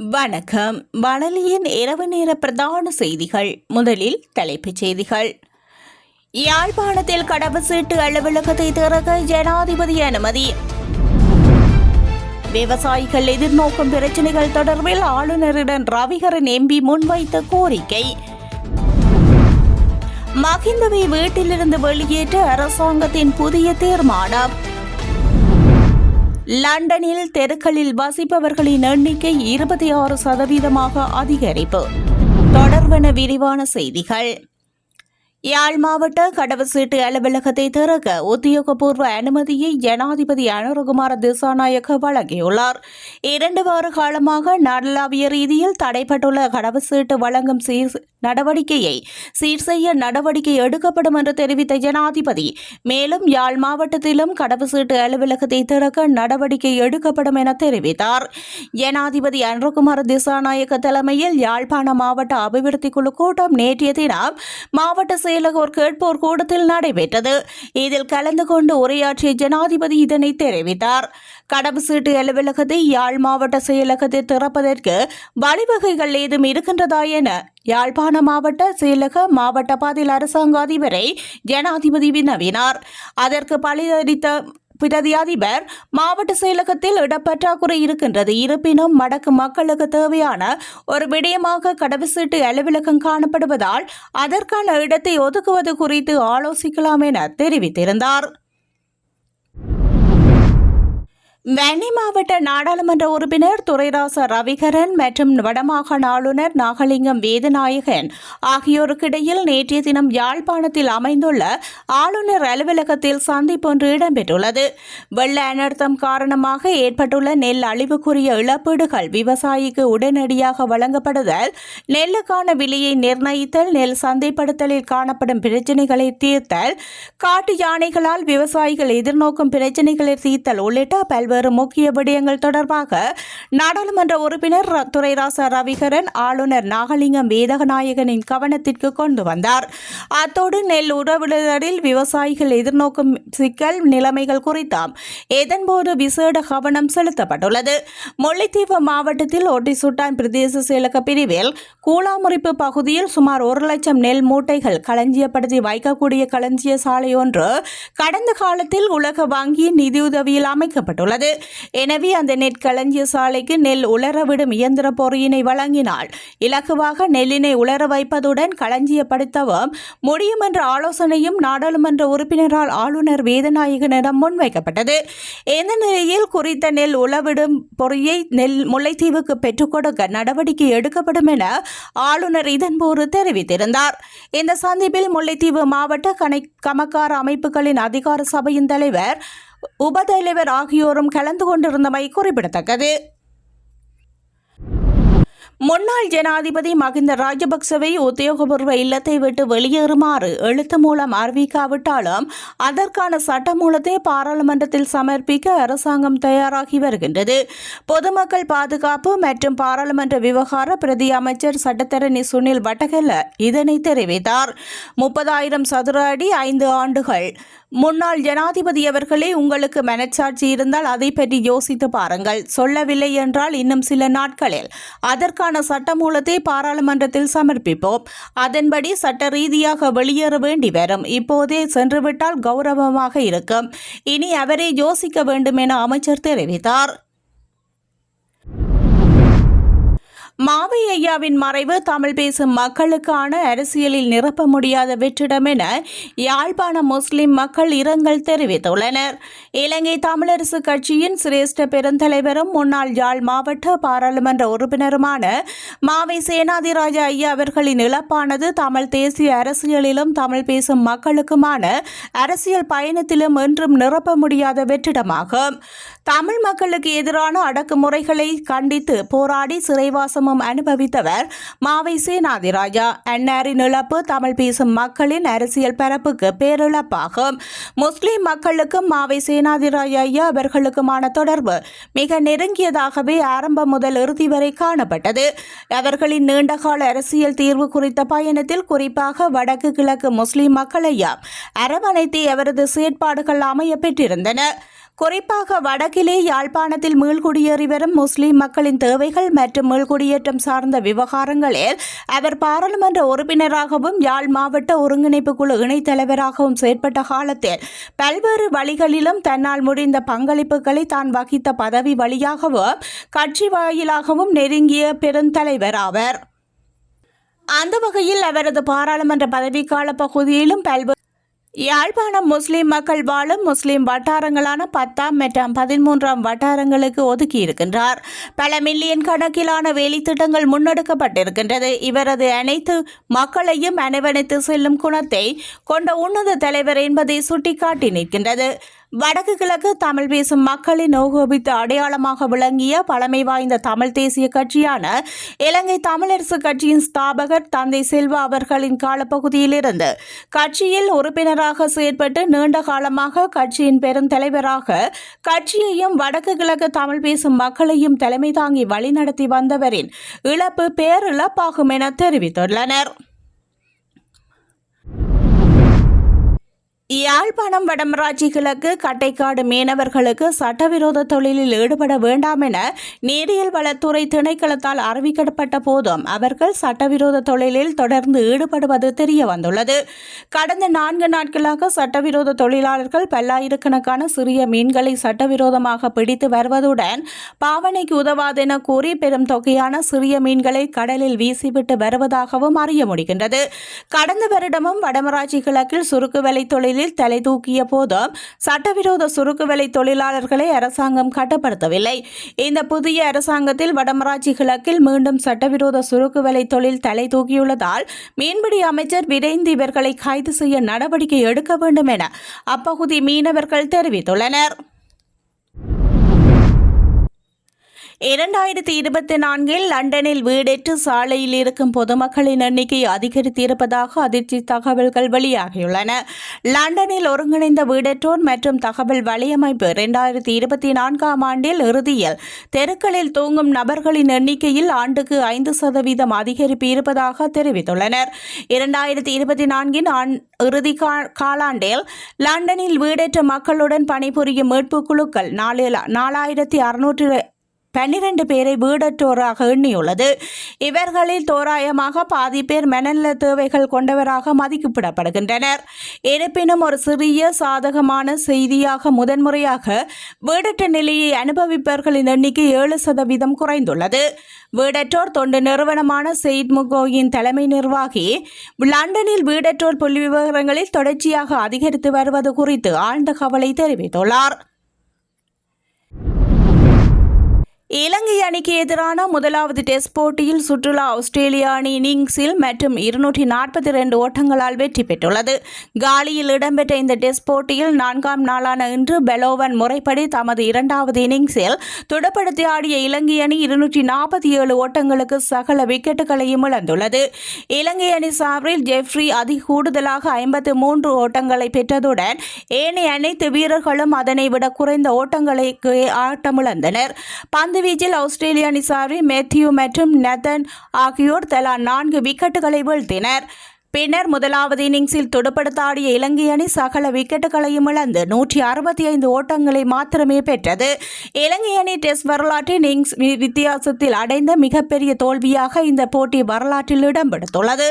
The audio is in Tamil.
வணக்கம். வளலியின் இரவு நேர பிரதான செய்திகள். முதலில் தலைப்புச் செய்திகள். யாழ்ப்பாணத்தில் கடவு சீட்டு அலுவலகத்தை திறக்க ஜனாதிபதி அனுமதி. விவசாயிகள் எதிர்நோக்கும் பிரச்சினைகள் தொடர்பில் ஆளுநரிடம் ரவிகரன் எம்பி முன்வைத்த கோரிக்கை. மகிந்தவை வீட்டிலிருந்து வெளியேற்ற அரசாங்கத்தின் புதிய தீர்மானம். லண்டனில் தெருக்களில் வசிப்பவர்களின் எண்ணிக்கை இருபத்தி ஆறு சதவீதமாக அதிகரிப்பு. தொடர்வன விரிவான செய்திகள். யாழ் மாவட்ட கடவுச்சீட்டு அலுவலகத்தை திறக்க உத்தியோகபூர்வ அனுமதியை ஜனாதிபதி அனுரகுமார திசாநாயக்க வழங்கியுள்ளார். இரண்டு வார காலமாக நாடளாவிய ரீதியில் தடைப்பட்டுள்ள கடவுச்சீட்டு வழங்கும் சீர் நடவடிக்கையை சீர் செய்ய நடவடிக்கை எடுக்கப்படும் என்று தெரிவித்த ஜனாதிபதி மேலும் யாழ் மாவட்டத்திலும் கடவுச்சீட்டு அலுவலகத்தை திறக்க நடவடிக்கை எடுக்கப்படும் என தெரிவித்தார். ஜனாதிபதி அன்றகுமார் திசாநாயக்க தலைமையில் யாழ்ப்பாண மாவட்ட அபிவிருத்தி குழு கூட்டம் நேற்றைய தினம் மாவட்ட செயலகோர் கேட்போர் கூட்டத்தில் நடைபெற்றது. இதில் கலந்து கொண்டு உரையாற்றிய ஜனாதிபதி இதனை தெரிவித்தார். கடவுச்சீட்டு அலுவலகத்தை யாழ் மாவட்ட செயலகத்தை திறப்பதற்கு வழிவகைகள் ஏதும் இருக்கின்றதா என யாழ்ப்பாண மாவட்ட செயலக மாவட்ட பாதையில் அரசாங்க அதிபரை ஜனாதிபதி வினவினார் அதற்கு பழியளித்த பிரதி அதிபர் மாவட்ட செயலகத்தில் இடப்பற்றாக்குறை இருக்கின்றது. இருப்பினும் வடக்கு மக்களுக்கு தேவையான ஒரு விடயமாக கடவுசீட்டு அலுவலகம் காணப்படுவதால் அதற்கான இடத்தை ஒதுக்குவது குறித்து ஆலோசிக்கலாம் என தெரிவித்திருந்தார். வன்னி மாவட்ட நாடாளுமன்ற உறுப்பினர் துரைராச ரவிகரன் மற்றும் வடமாகாண ஆளுநர் நாகலிங்கம் வேதநாயகன் ஆகியோருக்கிடையில் நேற்றைய தினம் யாழ்ப்பாணத்தில் அமைந்துள்ள ஆளுநர் அலுவலகத்தில் சந்திப்பொன்று இடம்பெற்றுள்ளது. வெள்ள அனர்த்தம் காரணமாக ஏற்பட்டுள்ள நெல் அழிவுக்குரிய இழப்பீடுகள் விவசாயிக்கு உடனடியாக வழங்கப்படுதல் நெல்லுக்கான விலையை நிர்ணயித்தல் நெல் சந்தைப்படுத்தலில் காணப்படும் பிரச்சினைகளை தீர்த்தல் காட்டு யானைகளால் விவசாயிகள் எதிர்நோக்கும் பிரச்சினைகளை தீர்த்தல் உள்ளிட்ட பல்வேறு முக்கிய விடயங்கள் தொடர்பாக நாடாளுமன்ற உறுப்பினர் ர- துரைராச ரவிகரன் ஆளுநர் நாகலிங்கம் வேதகநாயகனின் கவனத்திற்கு கொண்டு வந்தார். அத்தோடு நெல் உறவினரில் விவசாயிகள் எதிர்நோக்கும் சிக்கல் நிலைமைகள் குறித்தாம் இதன்போது விசேட கவனம் செலுத்தப்பட்டுள்ளது. முல்லைத்தீவு மாவட்டத்தில் ஒட்டிசுட்டான் பிரதேச செயலக பிரிவில் கூலாமுறிப்பு பகுதியில் சுமார் ஒரு லட்சம் நெல் மூட்டைகள் களஞ்சியப்படுத்தி வைக்கக்கூடிய களஞ்சிய சாலை ஒன்று கடந்த காலத்தில் உலக வங்கியின் நிதியுதவியில் அமைக்கப்பட்டுள்ளது. எனவே அந்த நெற்களஞ்சிய சாலைக்கு நெல் உலரவிடும் இயந்திர பொறியினை வழங்கினால் இலகுவாக நெல்லினை உலர வைப்பதுடன் களஞ்சியப்படுத்தவும் முடியும் என்ற ஆலோசனையும் நாடாளுமன்ற உறுப்பினரால் ஆளுநர் வேதநாயகனிடம் முன்வைக்கப்பட்டது. இந்த நிலையில் குறித்த நெல் உளவிடும் பொறியை நெல் முல்லைத்தீவுக்கு பெற்றுக் கொடுக்க நடவடிக்கை எடுக்கப்படும் என ஆளுநர் இதன்போது தெரிவித்திருந்தார். இந்த சந்திப்பில் முல்லைத்தீவு மாவட்ட கணை கமக்கார அமைப்புகளின் அதிகார சபையின் தலைவர் உபதலைவர் ஆகியோரும் கலந்து கொண்டிருந்தமை குறிப்பிடத்தக்கது. முன்னாள் ஜனாதிபதி மகிந்த ராஜபக்சவை உத்தியோகபூர்வ இல்லத்தை விட்டு வெளியேறுமாறு எழுத்து மூலம் அறிவிக்காவிட்டாலும் அதற்கான சட்டமூலத்தை பாராளுமன்றத்தில் சமர்ப்பிக்க அரசாங்கம் தயாராகி வருகின்றது. பொதுமக்கள் பாதுகாப்பு மற்றும் பாராளுமன்ற விவகார பிரதி அமைச்சர் சட்டத்தரணி சுனில் வட்டகல்ல இதனை தெரிவித்தார். முப்பதாயிரம் சதுர அடி ஐந்து ஆண்டுகள் முன்னாள் ஜனாதிபதி அவர்களே உங்களுக்கு மனச்சாட்சி இருந்தால் அதை பற்றி யோசித்து பாருங்கள். சொல்லவில்லை என்றால் இன்னும் சில நாட்களில். அதற்கான சட்டமூலத்தை பாராளுமன்றத்தில் சமர்ப்பிப்போம். அதன்படி சட்ட ரீதியாக வெளியேற வேண்டி வரும். இப்போதே சென்றுவிட்டால் கௌரவமாக இருக்கும். இனி அவரே யோசிக்க வேண்டும் என அமைச்சர் தெரிவித்தார். மாவை ஐயாவின் மறைவு தமிழ் பேசும் மக்களுக்கான அரசியலில் நிரப்ப முடியாத வெற்றிடம் என யாழ்ப்பாண முஸ்லிம் மக்கள் இரங்கல் தெரிவித்துள்ளனர். இலங்கை தமிழரசு கட்சியின் சிரேஷ்ட பெருந்தலைவரும் முன்னாள் யாழ் மாவட்ட பாராளுமன்ற உறுப்பினருமான மாவை சேனாதிராஜா ஐயா அவர்களின் இழப்பானது தமிழ் தேசிய அரசியலிலும் தமிழ் பேசும் மக்களுக்குமான அரசியல் பயணத்திலும் என்றும் நிரப்ப முடியாத வெற்றிடமாகும். தமிழ் மக்களுக்கு எதிரான அடக்குமுறைகளை கண்டித்து போராடி சிறைவாசம் சிரமம் அனுபவித்தவர் மாவை சேனாதிராஜா. அன்னாரின் இழப்பு தமிழ் பேசும் மக்களின் அரசியல் பரப்புக்கு பேரிழப்பாகும். முஸ்லிம் மக்களுக்கும் மாவை சேனாதிராஜா ஐயா அவர்களுக்குமான தொடர்பு மிக நெருங்கியதாகவே ஆரம்பம் முதல் இறுதி வரை காணப்பட்டது. அவர்களின் நீண்டகால அரசியல் தீர்வு குறித்த பயணத்தில் குறிப்பாக வடக்கு கிழக்கு முஸ்லிம் மக்களையா அரவணைத்து அவரது செயற்பாடுகள் அமைய பெற்றிருந்தன. குறிப்பாக வடக்கிலே யாழ்ப்பாணத்தில் மீள்குடியேறி வரும் முஸ்லிம் மக்களின் தேவைகள் மற்றும் மீள்குடியேற்றம் சார்ந்த விவகாரங்களில் அவர் பாராளுமன்ற உறுப்பினராகவும் யாழ் மாவட்ட ஒருங்கிணைப்பு குழு இணைத்தலைவராகவும் செயற்பட்ட காலத்தில் பல்வேறு வழிகளிலும் தன்னால் முடிந்த பங்களிப்புகளை தான் வகித்த பதவி வழியாகவும் கட்சி வாயிலாகவும் நெருங்கிய பெருந்தலைவர் ஆவர். அந்த வகையில் அவரது பாராளுமன்ற பதவிக்கால பகுதியிலும் பல்வேறு யாழ்ப்பாணம் முஸ்லிம் மக்கள் வாழும் முஸ்லிம் வட்டாரங்களான பத்தாம் மற்றும் பதிமூன்றாம் வட்டாரங்களுக்கு ஒதுக்கியிருக்கின்றார். பல மில்லியன் கணக்கிலான வேலைத்திட்டங்கள் முன்னெடுக்கப்பட்டிருக்கின்றது. இவரது அனைத்து மக்களையும் அனுவணித்து செல்லும் குணத்தை கொண்ட உன்னத தலைவர் என்பதை சுட்டிக்காட்டி நிற்கின்றது. வடக்கு கிழக்கு தமிழ் பேசும் மக்களின் நோகோபித்து அடையாளமாக விளங்கிய பழமை வாய்ந்த தமிழ் தேசிய கட்சியான இலங்கை தமிழரசு கட்சியின் ஸ்தாபகர் தந்தை செல்வா அவர்களின் காலப்பகுதியிலிருந்து கட்சியில் உறுப்பினராக செயற்பட்டு நீண்ட காலமாக கட்சியின் பெருந்தலைவராக கட்சியையும் வடக்கு கிழக்கு தமிழ் பேசும் மக்களையும் தலைமை தாங்கி வழிநடத்தி வந்தவரின் இழப்பு பேரிழப்பாகும் என தெரிவித்துள்ளனர். யாழ்ப்பாணம் வடமராட்சி கிழக்கு கட்டைக்காடு மீனவர்களுக்கு சட்டவிரோத தொழிலில் ஈடுபட வேண்டாம் என நீரியல் வளத்துறை திணைக்களத்தால் அறிவிக்கப்பட்ட போதும் அவர்கள் சட்டவிரோத தொழிலில் தொடர்ந்து ஈடுபடுவது தெரிய வந்துள்ளது. கடந்த நான்கு நாட்களாக சட்டவிரோத தொழிலாளர்கள் பல்லாயிரக்கணக்கான சிறிய மீன்களை சட்டவிரோதமாக பிடித்து வருவதுடன் பாவனைக்கு உதவாதென கூறி பெரும் தொகையான சிறிய மீன்களை கடலில் வீசிவிட்டு வருவதாகவும் அறிய முடிகின்றது. கடந்த வருடமும் வடமராட்சி கிழக்கில் சுருக்கு வேலை தொழிலில் தலை தூக்கிய போதும் சட்டவிரோத சுருக்கு வேலை தொழிலாளர்களை அரசாங்கம் கட்டுப்படுத்தவில்லை. இந்த புதிய அரசாங்கத்தில் வடமராட்சி கிழக்கில் மீண்டும் சட்டவிரோத சுருக்கு வேலை தொழில் தலை தூக்கியுள்ளதால் மீன்பிடி அமைச்சர் விரைந்து இவர்களை கைது செய்ய நடவடிக்கை எடுக்க வேண்டும் என அப்பகுதி மீனவர்கள் தெரிவித்துள்ளனர். இரண்டாயிரத்தி இருபத்தி நான்கில் லண்டனில் வீடேற்று சாலையில் இருக்கும் பொதுமக்களின் எண்ணிக்கை அதிகரித்திருப்பதாக அதிர்ச்சி தகவல்கள் வெளியாகியுள்ளன. லண்டனில் ஒருங்கிணைந்த வீடற்றோர் மற்றும் தகவல் வலையமைப்பு இரண்டாயிரத்தி இருபத்தி நான்காம் ஆண்டில் இறுதியில் தெருக்களில் தூங்கும் நபர்களின் எண்ணிக்கையில் ஆண்டுக்கு ஐந்து சதவீதம் அதிகரிப்பு இருப்பதாக தெரிவித்துள்ளனர். இரண்டாயிரத்தி இருபத்தி நான்கின் ஆண் இறுதி கா- காலாண்டில் லண்டனில் வீடற்ற மக்களுடன் பணிபுரியும் மீட்புக் குழுக்கள் நாலு நாலாயிரத்தி அறுநூற்று பன்னிரண்டு பேரை வீடற்றோராக எண்ணியுள்ளது. இவர்களில் தோராயமாக பாதி பேர் மனநல தேவைகள் கொண்டவராக மதிப்பிடப்படுகின்றனர் இருப்பினும் ஒரு சிறிய சாதகமான செய்தியாக முதன்முறையாக வீடற்ற நிலையை அனுபவிப்பவர்களின் எண்ணிக்கை ஏழு சதவீதம் குறைந்துள்ளது. வீடற்றோர் தொண்டு நிறுவனமான செயிட் முகோயின் தலைமை நிர்வாகி லண்டனில் வீடற்றோர் புள்ளி விவரங்களில் தொடர்ச்சியாக அதிகரித்து வருவது குறித்து ஆழ்ந்த கவலை தெரிவித்துள்ளார். இலங்கை அணிக்கு எதிரான முதலாவது டெஸ்ட் போட்டியில் சுற்றுலா ஆஸ்திரேலியா அணி இன்னிங்ஸில் மற்றும் இருநூற்றி நாற்பத்தி ரெண்டு ஓட்டங்களால் வெற்றி பெற்றுள்ளது. காலியில் இடம்பெற்ற இந்த டெஸ்ட் போட்டியில் நான்காம் நாளான இன்று பெலோவன் முறைப்படி தமது இரண்டாவது இன்னிங்ஸில் துடுப்படுத்தி ஆடிய இலங்கை அணி இருநூற்றி நாற்பத்தி ஏழு ஓட்டங்களுக்கு சகல விக்கெட்டுகளையும் இழந்துள்ளது. இலங்கை அணி சார்பில் ஜெஃப்ரி அதி கூடுதலாக ஐம்பத்து மூன்று ஓட்டங்களை பெற்றதுடன் ஏனைய அனைத்து வீரர்களும் அதனை விட குறைந்த ஓட்டங்களுக்கு ஆட்டமிழந்தனர். பந்து வீச்சில் ஆஸ்திரேலிய அணி சார்பில் மேத்யூ மற்றும் நெதன் ஆகியோர் தலா நான்கு விக்கெட்டுகளை வீழ்த்தினர். பின்னர் முதலாவது இன்னிங்ஸில் துடுப்படுத்தாடிய இலங்கை அணி சகல விக்கெட்டுகளையும் இழந்து நூற்றி அறுபத்தி ஐந்து ஓட்டங்களை மாத்திரமே பெற்றது. இலங்கை அணி டெஸ்ட் வரலாற்றில் இன்னிங்ஸ் வித்தியாசத்தில் அடைந்த மிகப்பெரிய தோல்வியாக இந்த போட்டி வரலாற்றில் இடம்பெடுத்துள்ளது